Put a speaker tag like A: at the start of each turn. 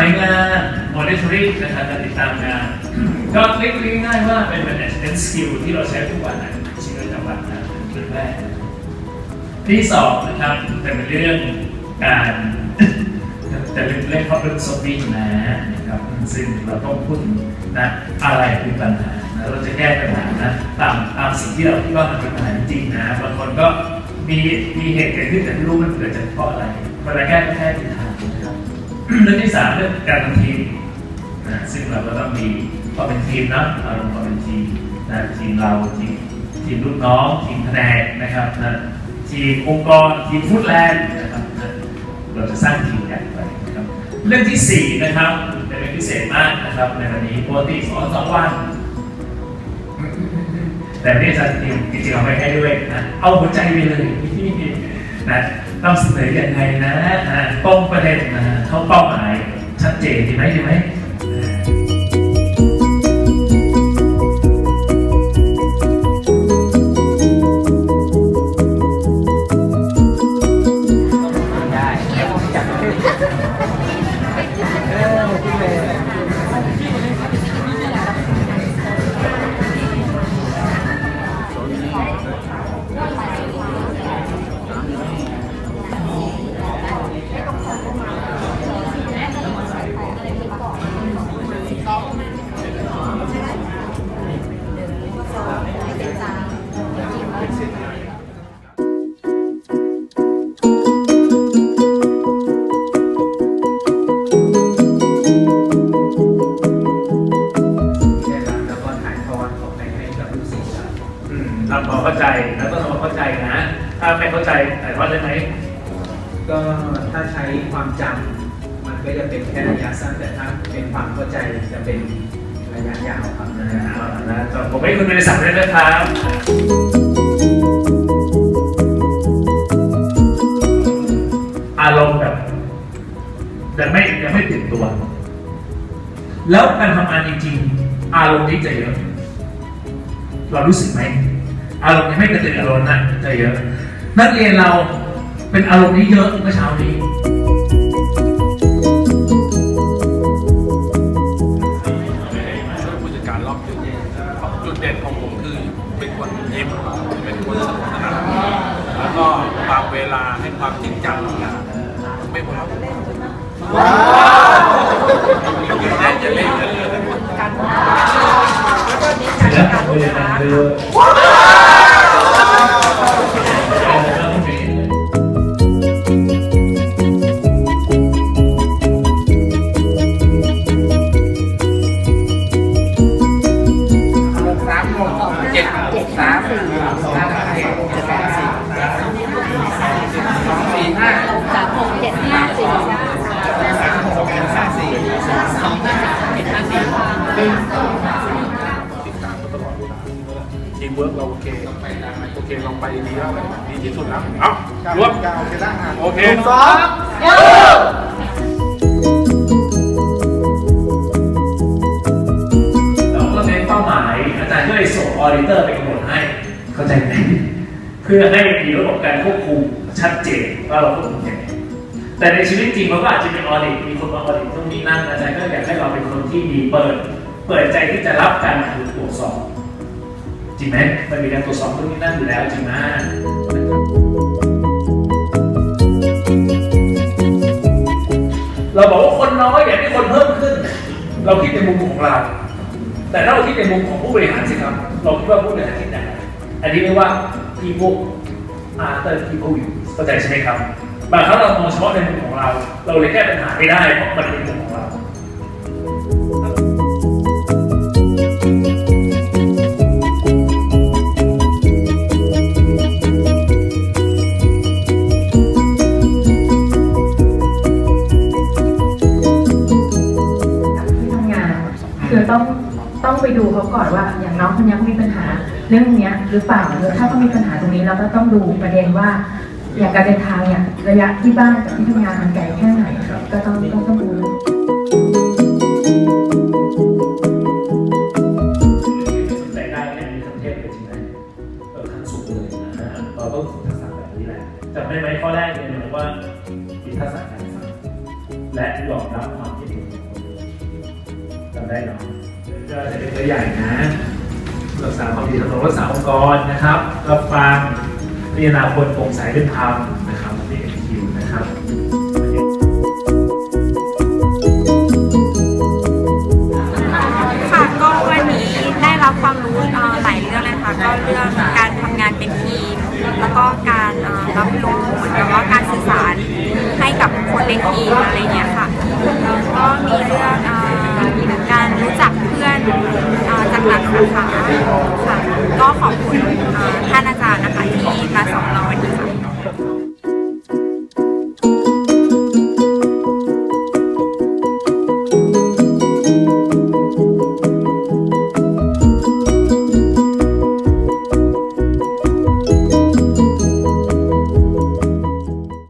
A: ารายงาน monitoring นะครับการติดตามงาน ก็เรียกง่ายๆว่าเป็น management skill ที่เราใช้ทุกวันนะชีวิตประจำวันนะเป็นเรื่อแรกที่สองนะครับจะเป็นเรื่องการจะเป็นเรื่อง problem solving นะนะครับซึ่งเราต้องพูดนะอะไรคือปัญหานะเราจะแก้ปัญหานะตามตามสิ่งที่เราคิดว่ามันเป็นปัญหาจริงนะบางคนก็มีมีเหตุเกิดขึ้นแต่ไม่รู้มันเกิดจากเพราะอะไรเวลาแก้ก็แก้ผิดทาง เรื่องที่สามเรื่องการทำทีมนะซึ่งเราก็ต้องมีความเป็นทีมนะอารมณ์ความเป็นทีมนะทีมเราทีมทีมลูกน้องทีมแผนกนะครับนะทีมองค์กรทีมฟู้ดแลนด์นะครับเราจะสร้างทีมใหญ่ไปนะครับเรื่องที่สี่นะครับเป็นเรื่องพิเศษมากนะครับในวันนี้ปกติสอนสองวัน แต่ไม่ได้จะจริงจริงๆเอาไปให้ด้วยนะเอาหัวใจไปเลยนะ นำเสนออย่างไรนะตรงประเด็นนะเข้าเป้าหมายชัดเจนดีไหมดีไหม
B: ค
A: วามเข้าใจแล้วต้องทำความเข้าใจนะ ถ้าไม่เข้าใจถ่ายทอดได้ไหม
B: ก็ถ้าใช้ความจำมันก็จะเป็นแค่ระยะสั้นแต่ถ้าเป็นความเข้าใจจะเป็นระยะยาวครับ
A: นะเอาละนะจบผมให้คุณบริษัทด้วยนะครับอารมณ์แบบยังไม่ยังไม่ตื่นตัว แล้วการทำงานจริงๆ อารมณ์นี้จะเยอะ เรารู้สึกไหม อารมณ์ยังไม่กระตือรือร้นนะจะเยอะ นักเรียนเราเป็นอารมณ์นี้เยอะเมื่อเช้านี้
C: ช่วยผู้จัดการรอบจุดจุดเด่นของผมคือเป็นคนยิ้มเป็นคนสนุกสนานแล้วก็บางเวลาให้ความจริงจังกับงานไม่หวาเล่นจะเล่นจะเล่น
A: แล้วเรียนกันเลย
C: ติ โอเคเราไปดีแล้วดีที่สุดแล้วเอ้ารวมโอเคสอง
A: เราก็เน้นเป้าหมายอาจารย์ก็เลยส่งออดิเตอร์ไปกำหนดให้ เข้าใจไหมเพื่อให้มีระบบการควบคุมชัดเจนว่าเราควบคุมยังไงแต่ในชีวิตจริงเราก็อาจจะมีออดิตมีคนมาออดิตตรงนี้นั่นอาจารย์ก็อยากให้เราเป็นคนที่มีเปิด เปิดใจที่จะรับการถูกตรวจสอบ จริงไหมมันมีการตรวจสอบตรงนี้นั่นอยู่แล้วจริงไหมเราบอกว่าคนน้อยอยากให้คนเพิ่มขึ้น เราคิดในมุมของเรา แต่ถ้าเราคิดในมุมของผู้บริหารสิครับ เราคิดว่าผู้บริหารคิดอย่างไรอันนี้เรียกว่า people after people view เข้าใจใช่ไหมครับบางครั้งเรามองเฉพาะในมุมของเรา เราเลยแก้ปัญหาไม่ได้เพราะมันเป็นมุมของเรา
D: เขาก่อนว่าอย่างน้องคนนี้เขามีปัญหาเรื่องเนี้ยหรือเปล่าหรือถ้าเขามีปัญหาตรงนี้เราก็ต้องดูประเด็นว่า อย่างการเดินทางเนี่ยระยะที่บ้านกับที่ทำงานมันไกลแค่ไหนก็ต้องต้องต้องดู
A: สนใจได้เนี่ยมีคำเทศเป็นจริงไหมเออขั้นสูงเลยนะเราต้องฝึกทักษะแบบนี้แหละจำได้ไหมข้อแรกเนี่ยบอกว่ามีทักษะการฟังและยอมรับความคิดเห็นของคนอื่นจำได้เนาะก็ จะเป็นตัวอย่นะรักษาความดีทำรงรักษาองค์กรนะครับรับฟังพิจารณาคนโปร่งใสเป็นธรรมนะครับนี่เป็นคิวนะครับ
E: ค่ะก็วันนี้ได้รับความรู้หลายเรื่องเลยค่ะก็เรื่องการทำงานเป็นทีม แล้วก็การรับรู้เหมือนกับว่าการสื่อสารให้กับคนในทีม